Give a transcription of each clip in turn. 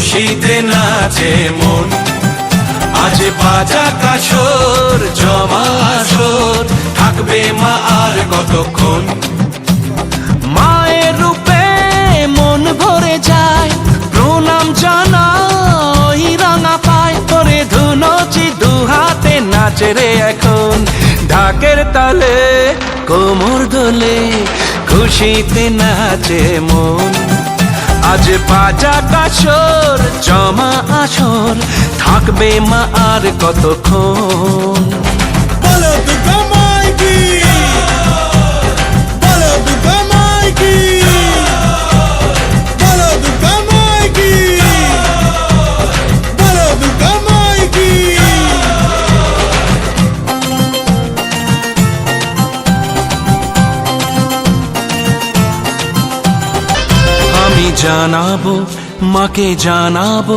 খুশিতে নাচে মন। আজ বাজা কাসর জমা আসর, থাকবে মা আর কতক্ষণ? মায়ের রূপে মন ভরে যায়, প্রণাম জানাই রাঙা পায়। করে ধুনচি দু হাতে নাচে রে এখন। ঢাকের তালে কোমর দোলে খুশিতে নাচে মন। আজ বাজা কাছর জমা আসর থাকবে মা আর কতক্ষণ? আমি জানাব, মাকে জানাব,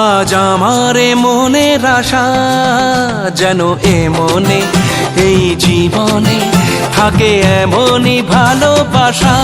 আজ আমারে মনে আশা যেন এ মনে, এই জীবনে থাকে এমনই ভালোবাসা।